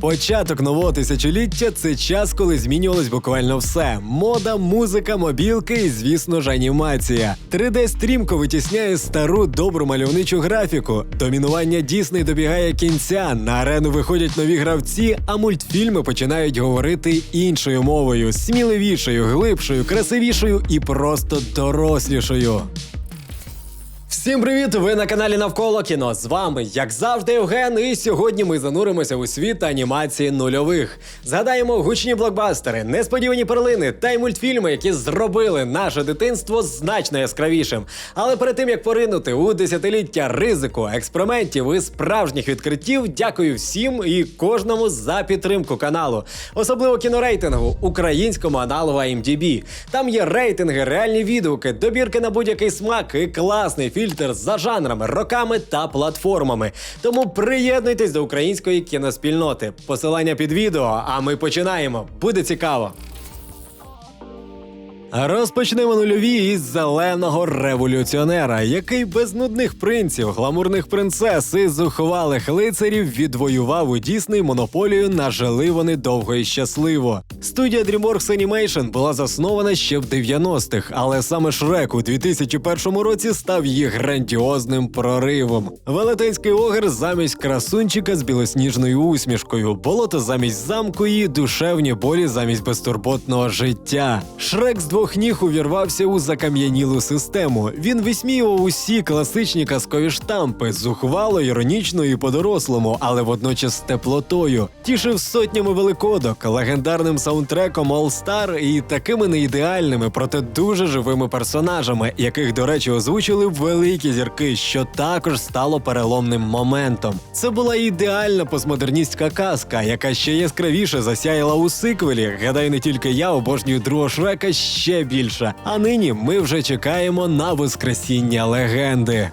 Початок нового тисячоліття це час, коли змінювалось буквально все: мода, музика, мобілки і, звісно ж, анімація. 3D стрімко витісняє стару добру мальовничу графіку. Домінування Дісней добігає кінця. На арену виходять нові гравці, а мультфільми починають говорити іншою мовою, сміливішою, глибшою, красивішою і просто дорослішою. Всім привіт! Ви на каналі Навколо кіно. З вами, як завжди, Євген. І сьогодні ми зануримося у світ анімації нульових. Згадаємо гучні блокбастери, несподівані перлини та й мультфільми, які зробили наше дитинство значно яскравішим. Але перед тим як поринути у десятиліття ризику, експериментів і справжніх відкриттів, дякую всім і кожному за підтримку каналу, особливо кінорейтингу, українському аналогу IMDb. Там є рейтинги, реальні відгуки, добірки на будь-який смак і класний фільтр за жанрами, роками та платформами. Тому приєднуйтесь до української кіноспільноти. Посилання під відео, а ми починаємо. Буде цікаво. Розпочнемо нульові із зеленого революціонера, який без нудних принців, гламурних принцес і зухвалих лицарів відвоював у Дісней монополію на жили вони довго і щасливо. Студія DreamWorks Animation була заснована ще в 90-х, але саме Шрек у 2001 році став її грандіозним проривом. Велетенський огр замість красунчика з білосніжною усмішкою, болото замість замку і душевні болі замість безтурботного життя. Шрек з двох ніг увірвався у закам'янілу систему. Він висміював усі класичні казкові штампи, зухвало, іронічно і по-дорослому, але водночас з теплотою. Тішив сотнями великодок, легендарним саундтреком All Star і такими неідеальними, проте дуже живими персонажами, яких, до речі, озвучили великі зірки, що також стало переломним моментом. Це була ідеальна постмодерністська казка, яка ще яскравіше засяяла у сиквелі. Гадаю, не тільки я обожнюю другого шрека ще більше. А нині ми вже чекаємо на воскресіння легенди.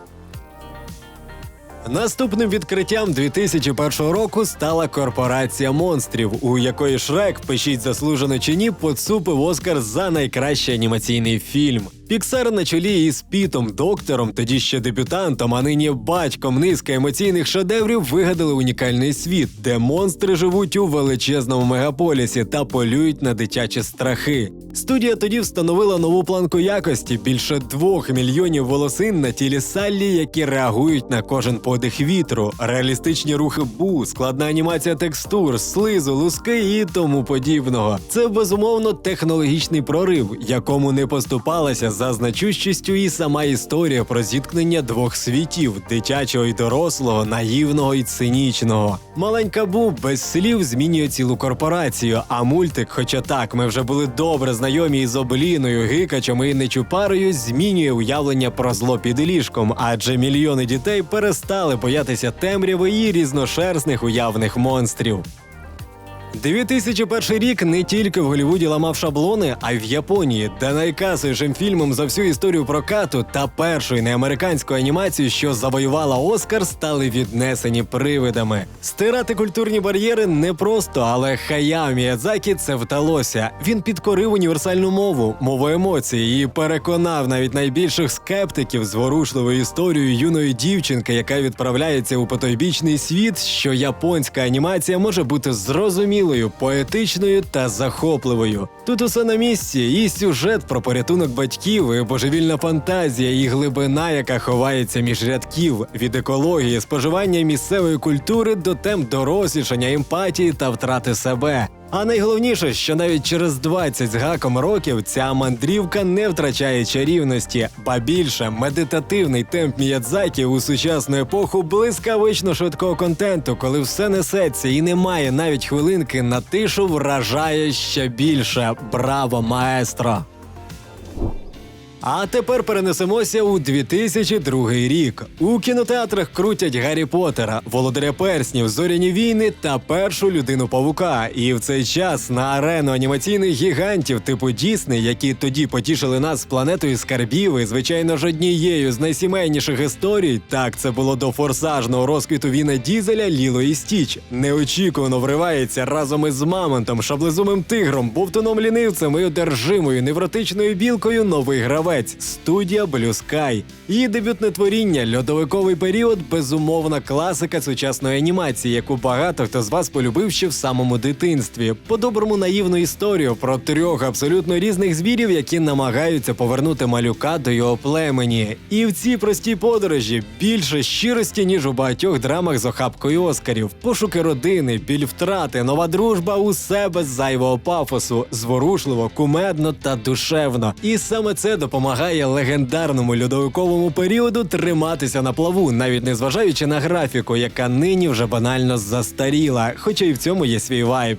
Наступним відкриттям 2001 року стала корпорація монстрів, у якої Шрек, пишіть заслужено чи ні, поцупив Оскар за найкращий анімаційний фільм. Піксар на чолі із Пітом, доктором, тоді ще дебютантом, а нині батьком низки емоційних шедеврів вигадали унікальний світ, де монстри живуть у величезному мегаполісі та полюють на дитячі страхи. Студія тоді встановила нову планку якості більше двох мільйонів волосин на тілі Саллі, які реагують на кожен подих вітру, реалістичні рухи бу, складна анімація текстур, слизу, луски і тому подібного. Це безумовно технологічний прорив, якому не поступалася за значущістю і сама історія про зіткнення двох світів дитячого і дорослого, наївного і цинічного. Маленька Бу без слів змінює цілу корпорацію. А мультик, хоча так, ми вже були добре знайомі із Обліною, Гикачем і Нечупарою, змінює уявлення про зло під ліжком, адже мільйони дітей перестали боятися темряви і різношерстних уявних монстрів. 2001 рік не тільки в Голлівуді ламав шаблони, а й в Японії, де найкасовішим фільмом за всю історію прокату та першою неамериканською анімацією, що завоювала Оскар, стали віднесені привидами. Стирати культурні бар'єри непросто, але Хаяо Міядзакі це вдалося. Він підкорив універсальну мову, мову емоцій і переконав навіть найбільших скептиків зворушливою історією юної дівчинки, яка відправляється у потойбічний світ, що японська анімація може бути зрозумілою, поетичною та захопливою. Тут усе на місці, і сюжет про порятунок батьків, і божевільна фантазія, і глибина, яка ховається між рядків від екології, споживання місцевої культури до тем дорослішання, емпатії та втрати себе. А найголовніше, що навіть через 20 з гаком років ця мандрівка не втрачає чарівності, ба більше медитативний темп Міядзакі у сучасну епоху блискавично швидкого контенту, коли все несеться і немає навіть хвилинки на тишу, вражає ще більше. Браво, маестро! А тепер перенесемося у 2002 рік. У кінотеатрах крутять Гаррі Поттера, Володаря Перснів, Зоряні війни та першу людину павука. І в цей час на арену анімаційних гігантів типу Дісней, які тоді потішили нас планетою скарбів, і звичайно ж однією з найсімейніших історій. Так це було до форсажного розквіту Віна Дізеля Ліло і Стіч. Неочікувано вривається разом із мамонтом, шаблезумим тигром, бовтуном лінивцем і одержимою невротичною білкою новий гравець. Гравець студія Blue Sky. Її дебютне творіння льодовиковий період безумовна класика сучасної анімації, яку багато хто з вас полюбив ще в самому дитинстві. По-доброму наївну історію про трьох абсолютно різних звірів, які намагаються повернути малюка до його племені. І в цій простій подорожі більше щирості, ніж у багатьох драмах з охапкою Оскарів. Пошуки родини, біль втрати, нова дружба усе без зайвого пафосу, зворушливо, кумедно та душевно. І саме це допомагає легендарному льодовиковому періоду триматися на плаву, навіть незважаючи на графіку, яка нині вже банально застаріла, хоча й в цьому є свій вайб.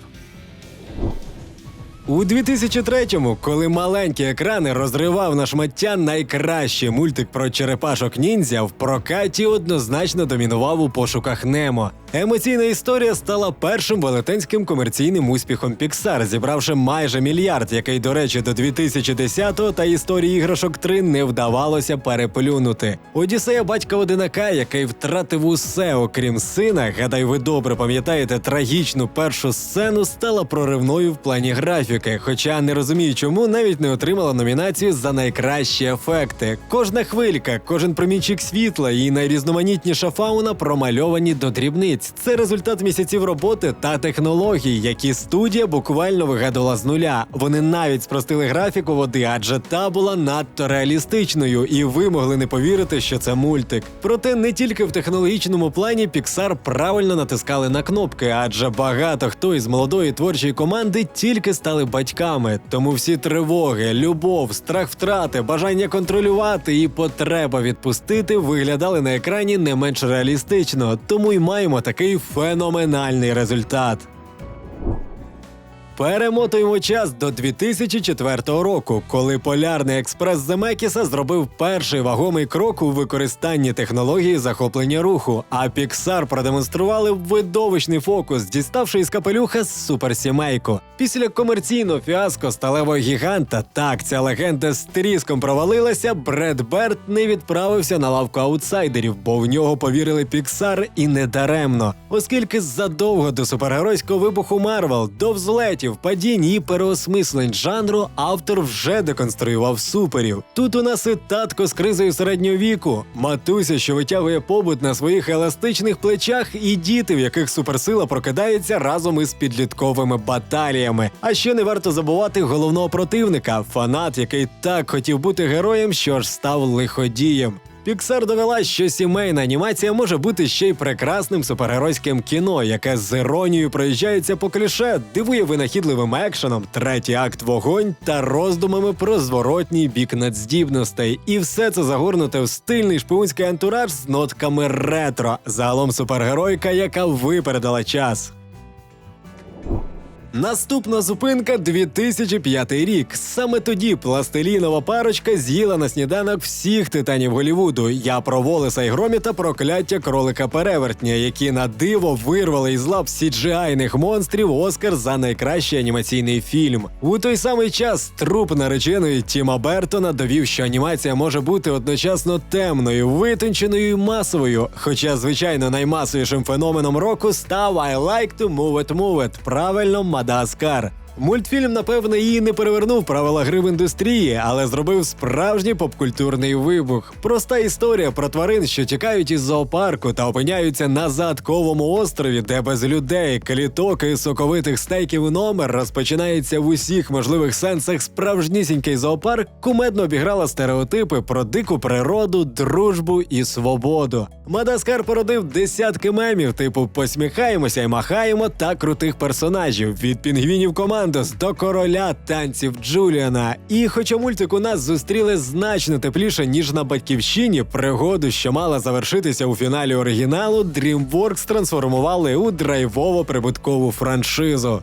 У 2003-му, коли маленькі екрани розривав на шмаття найкращий мультик про черепашок ніндзя, в прокаті однозначно домінував у пошуках Немо. Емоційна історія стала першим велетенським комерційним успіхом Pixar, зібравши майже мільярд, який, до речі, до 2010-го та історії іграшок 3 не вдавалося переплюнути. Одіссея батька одинака, який втратив усе, окрім сина. Гадай, ви добре пам'ятаєте трагічну першу сцену, стала проривною в плані графіки. Хоча не розумію, чому навіть не отримала номінацію за найкращі ефекти. Кожна хвилька, кожен промінчик світла і найрізноманітніша фауна промальовані до дрібниць. Це результат місяців роботи та технологій, які студія буквально вигадувала з нуля. Вони навіть спростили графіку води, адже та була надто реалістичною, і ви могли не повірити, що це мультик. Проте не тільки в технологічному плані Pixar правильно натискали на кнопки, адже багато хто із молодої творчої команди тільки стали батьками. Тому всі тривоги, любов, страх втрати, бажання контролювати і потреба відпустити виглядали на екрані не менш реалістично, тому й маємо такий феноменальний результат. Перемотуємо час до 2004 року, коли полярний експрес Земекіса зробив перший вагомий крок у використанні технології захоплення руху. А Pixar продемонстрували видовищний фокус, діставши із капелюха суперсімейку. Після комерційного фіаско сталевого гіганта, так ця легенда з тріском провалилася. Бред Берт не відправився на лавку аутсайдерів, бо в нього повірили Pixar і не даремно, оскільки задовго до супергеройського вибуху Марвел, до взлетів, падінь і переосмислень жанру автор вже деконструював суперів. Тут у нас і татко з кризою середнього віку, матуся, що витягує побут на своїх еластичних плечах, і діти, в яких суперсила прокидається разом із підлітковими баталіями. А ще не варто забувати головного противника, фанат, який так хотів бути героєм, що ж став лиходієм. Pixar довела, що сімейна анімація може бути ще й прекрасним супергеройським кіно, яке з іронією проїжджається по кліше, дивує винахідливим екшеном, третій акт вогонь та роздумами про зворотній бік надздібностей. І все це загорнуте в стильний шпигунський антураж з нотками ретро. Загалом супергеройка, яка випередила час. Наступна зупинка 2005 рік. Саме тоді пластилінова парочка з'їла на сніданок всіх титанів Голівуду. Я про Волеса і Громіта прокляття кролика перевертня, які на диво вирвали із лап сіджіайних монстрів Оскар за найкращий анімаційний фільм. У той самий час труп нареченої Тіма Бертона довів, що анімація може бути одночасно темною, витонченою і масовою. Хоча, звичайно, наймасовішим феноменом року став I like to move it, move it. Правильно, Мадагаскар. Мультфільм, напевне, її не перевернув правила гри в індустрії, але зробив справжній попкультурний вибух. Проста історія про тварин, що тікають із зоопарку та опиняються на задковому острові, де без людей, кліток і соковитих стейків номер розпочинається в усіх можливих сенсах справжнісінький зоопарк, кумедно обіграла стереотипи про дику природу, дружбу і свободу. Мадаскар породив десятки мемів, типу посміхаємося і махаємо та крутих персонажів від пінгвінів командос до короля танців Джуліана. І хоча мультик у нас зустріли значно тепліше ніж на батьківщині, пригоду, що мала завершитися у фіналі оригіналу, DreamWorks трансформували у драйвово-прибуткову франшизу.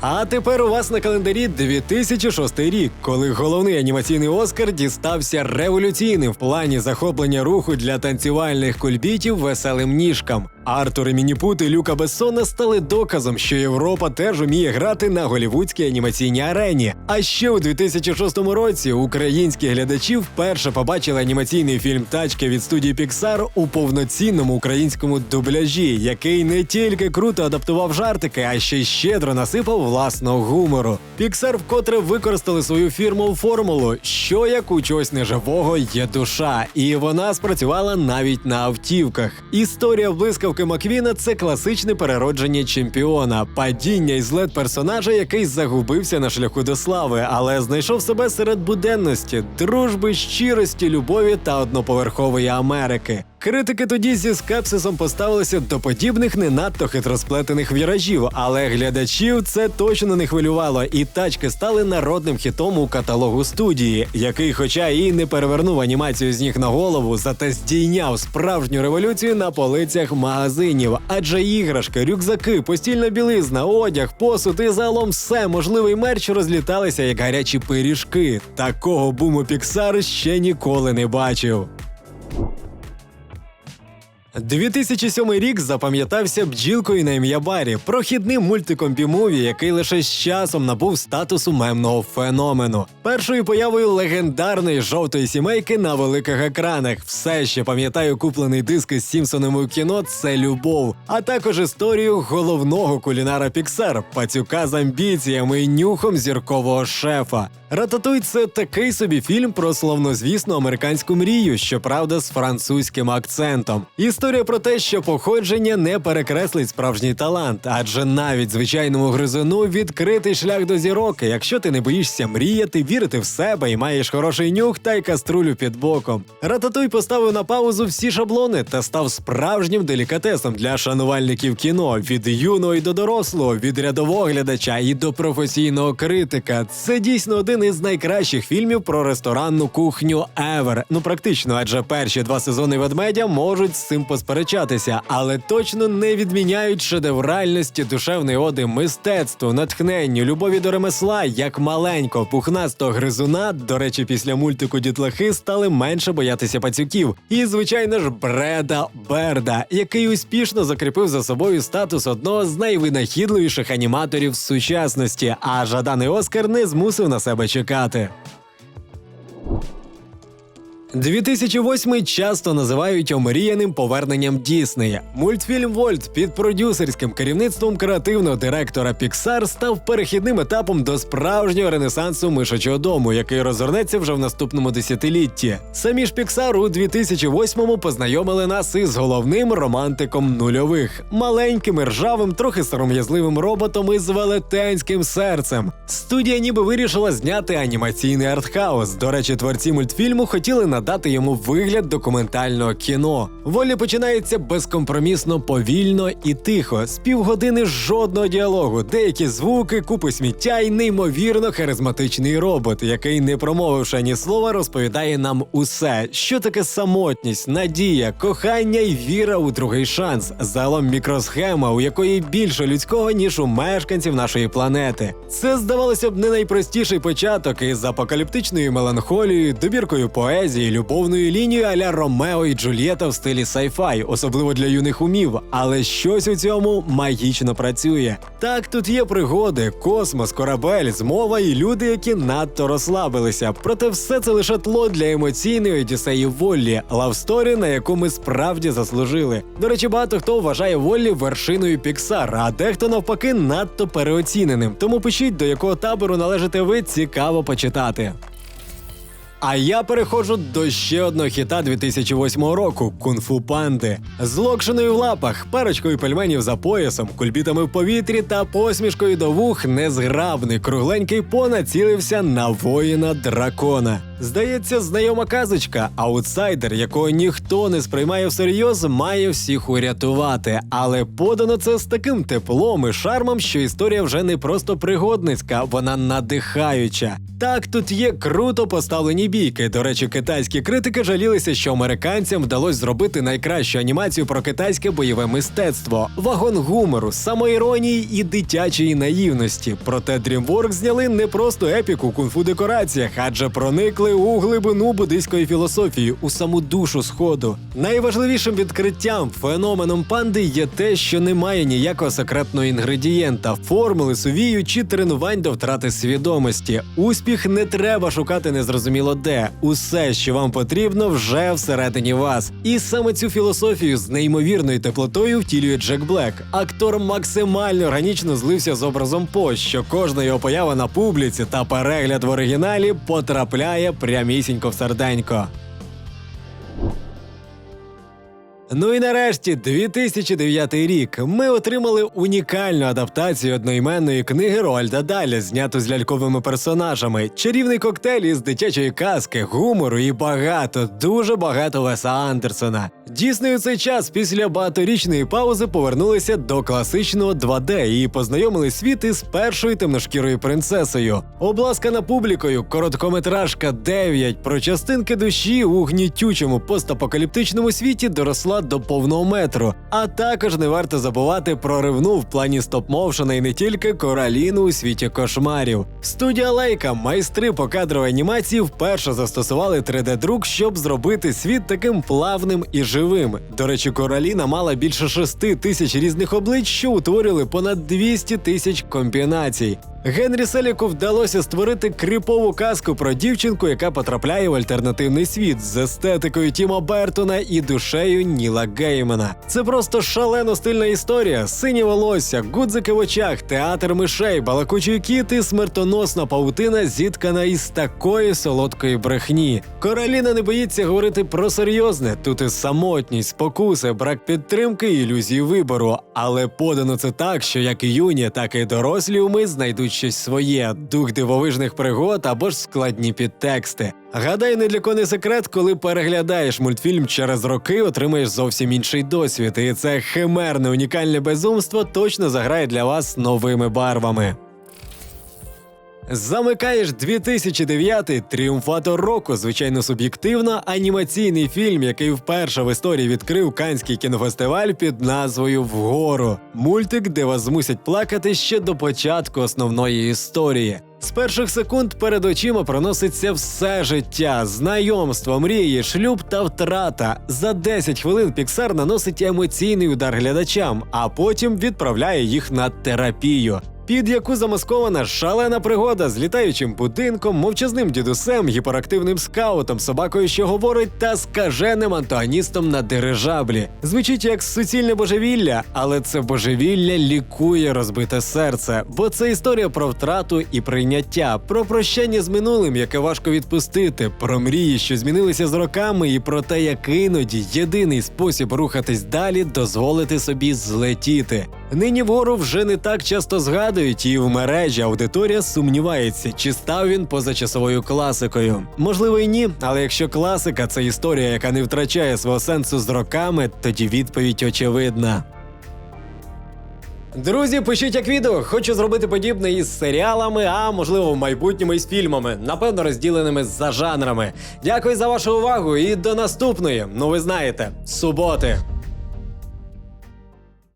А тепер у вас на календарі 2006 рік, коли головний анімаційний Оскар дістався революційним в плані захоплення руху для танцювальних кульбітів веселим ніжкам. Артур і Мініпут і Люка Бессона стали доказом, що Європа теж уміє грати на голівудській анімаційній арені. А ще у 2006 році українські глядачі вперше побачили анімаційний фільм Тачки від студії Pixar у повноцінному українському дубляжі, який не тільки круто адаптував жартики, а ще й щедро насипав власного гумору. Pixar вкотре використали свою фірмову формулу, що як у чогось неживого є душа, і вона спрацювала навіть на автівках. Історія блискавки Маквіна це класичне переродження чемпіона, падіння і злет персонажа, який загубився на шляху до слави, але знайшов себе серед буденності, дружби, щирості, любові та одноповерхової Америки. Критики тоді зі скепсисом поставилися до подібних не надто хитросплетених віражів, але глядачів це точно не хвилювало, і тачки стали народним хітом у каталогу студії, який, хоча і не перевернув анімацію з ніг на голову, зате здійняв справжню революцію на полицях магазинів. Адже іграшки, рюкзаки, постільна білизна, одяг, посуд і загалом все можливий мерч розліталися як гарячі пиріжки. Такого буму Піксар ще ніколи не бачив. 2007 рік запам'ятався бджілкою на ім'я Барі, прохідним мультиком бімуві, який лише з часом набув статусу мемного феномену. Першою появою легендарної жовтої сімейки на великих екранах. Все ще пам'ятаю куплений диск із Сімпсонами у кіно це любов, а також історію головного кулінара Піксар, пацюка з амбіціями і нюхом зіркового шефа. Рататуй це такий собі фільм про славнозвісну американську мрію, щоправда, з французьким акцентом. Історія про те, що походження не перекреслить справжній талант, адже навіть звичайному гризуну відкритий шлях до зірок, якщо ти не боїшся мріяти, вірити в себе і маєш хороший нюх та й каструлю під боком. Рататуй поставив на паузу всі шаблони та став справжнім делікатесом для шанувальників кіно від юного і до дорослого, від рядового глядача і до професійного критика. Це дійсно один із найкращих фільмів про ресторанну кухню ever. Ну практично, адже перші два сезони ведмедя можуть з цим посперечатися, але точно не відміняють шедевральності, душевної оди, мистецтву, натхненню, любові до ремесла, як маленького пухнастого гризуна. До речі, після мультику дітлахи стали менше боятися пацюків. І, звичайно ж, Бреда Берда, який успішно закріпив за собою статус одного з найвинахідливіших аніматорів сучасності. А жаданий Оскар не змусив на себе чекати. 2008 часто називають омріяним поверненням Діснея. Мультфільм Вольт під продюсерським керівництвом креативного директора Pixar став перехідним етапом до справжнього ренесансу мишачого дому, який розгорнеться вже в наступному десятилітті. Самі ж Pixar у 2008-му познайомили нас із головним романтиком нульових, маленьким, ржавим, трохи сором'язливим роботом із велетенським серцем. Студія ніби вирішила зняти анімаційний артхаус. До речі, творці мультфільму хотіли надати йому вигляд документального кіно. Волі починається безкомпромісно, повільно і тихо, з півгодини жодного діалогу, деякі звуки, купи сміття і неймовірно харизматичний робот, який, не промовивши ні слова, розповідає нам усе, що таке самотність, надія, кохання і віра у другий шанс. Загалом мікросхема, у якої більше людського ніж у мешканців нашої планети. Це здавалося б не найпростіший початок із апокаліптичною меланхолією, добіркою поезії, любовною лінією аля Ромео і Джульєта в стилі сайфай, особливо для юних умів. Але щось у цьому магічно працює. Так, тут є пригоди, космос, корабель, змова і люди, які надто розслабилися. Проте все це лише тло для емоційної одіссеї Воллі, лавсторі, на яку ми справді заслужили. До речі, багато хто вважає Воллі вершиною Піксар, а дехто навпаки надто переоціненим. Тому пишіть, до якого табору належите ви, цікаво почитати. А я переходжу до ще одного хіта 2008 року кунг-фу панди. З локшиною в лапах, парочкою пельменів за поясом, кульбітами в повітрі та посмішкою до вух незграбний кругленький по націлився на воїна дракона. Здається, знайома казочка, аутсайдер, якого ніхто не сприймає всерйоз, має всіх урятувати. Але подано це з таким теплом і шармом, що історія вже не просто пригодницька, вона надихаюча. Так, тут є круто поставлені бійки. До речі, китайські критики жалілися, що американцям вдалося зробити найкращу анімацію про китайське бойове мистецтво, вагон гумору, самоіронії і дитячої наївності. Проте DreamWorks зняли не просто епіку кунг-фу декораціях, адже проникли потрапили у глибину буддийської філософії, у саму душу сходу. Найважливішим відкриттям феноменом панди є те, що немає ніякого секретного інгредієнта, формули сувію чи тренувань до втрати свідомості. Успіх не треба шукати незрозуміло де. Усе, що вам потрібно, вже всередині вас. І саме цю філософію з неймовірною теплотою втілює Джек Блек. Актор максимально органічно злився з образом По, що кожна його поява на публіці та перегляд в оригіналі потрапляє прямісінько в серденько. Ну і нарешті, 2009 рік. Ми отримали унікальну адаптацію одноіменної книги Роальда Даля, зняту з ляльковими персонажами, чарівний коктейль із дитячої казки, гумору і багато, дуже багато Веса Андерсона. Дійсно, у цей час після багаторічної паузи повернулися до класичного 2D і познайомили світ із першою темношкірою принцесою. Обласкана публікою, короткометражка 9 про частинки душі у гнітючому постапокаліптичному світі доросла до повного метру. А також не варто забувати про ривну в плані стоп-моушена і не тільки кораліну у світі кошмарів. Студія Лейка, майстри покадрової анімації, вперше застосували 3D-друк, щоб зробити світ таким плавним і живим. До речі, кораліна мала більше 6 тисяч різних облич, що утворювали понад 200 тисяч комбінацій. Генрі Селіку вдалося створити кріпову казку про дівчинку, яка потрапляє в альтернативний світ з естетикою Тіма Бертона і душею Ніла Геймана. Це просто шалено стильна історія: сині волосся, гудзики в очах, театр мишей, балакучий кіт і смертоносна павутина зіткана із такої солодкої брехні. Короліна не боїться говорити про серйозне. Тут і самотність, спокуси, брак підтримки і ілюзії вибору. Але подано це так, що як і юні, так і дорослі уми знайдуть щось своє, дух дивовижних пригод або ж складні підтексти. Гадай, не для кого не секрет, коли переглядаєш мультфільм через роки, отримаєш зовсім інший досвід, і це химерне унікальне безумство точно заграє для вас новими барвами. Замикаєш 2009 тріумфатор року, звичайно, суб'єктивно анімаційний фільм, який вперше в історії відкрив Канський кінофестиваль під назвою Вгору. Мультик, де вас змусять плакати ще до початку основної історії. З перших секунд перед очима проноситься все життя, знайомство, мрії, шлюб та втрата. За 10 хвилин Піксар наносить емоційний удар глядачам, а потім відправляє їх на терапію. Під яку замаскована шалена пригода з літаючим будинком, мовчазним дідусем, гіперактивним скаутом, собакою, що говорить, та скаженим антагоністом на дирижаблі. Звучить як суцільне божевілля, але це божевілля лікує розбите серце, бо це історія про втрату і прийняття, про прощання з минулим, яке важко відпустити, про мрії, що змінилися з роками, і про те, як іноді єдиний спосіб рухатись далі дозволити собі злетіти. Нині вгору вже не так часто згадують, і в мережі аудиторія сумнівається, чи став він позачасовою класикою. Можливо, і ні, але якщо класика це історія, яка не втрачає свого сенсу з роками, тоді відповідь очевидна. Друзі, пишіть як відео. Хочу зробити подібне із серіалами, а можливо в майбутньому із фільмами, напевно, розділеними за жанрами. Дякую за вашу увагу і до наступної. Ну ви знаєте, суботи.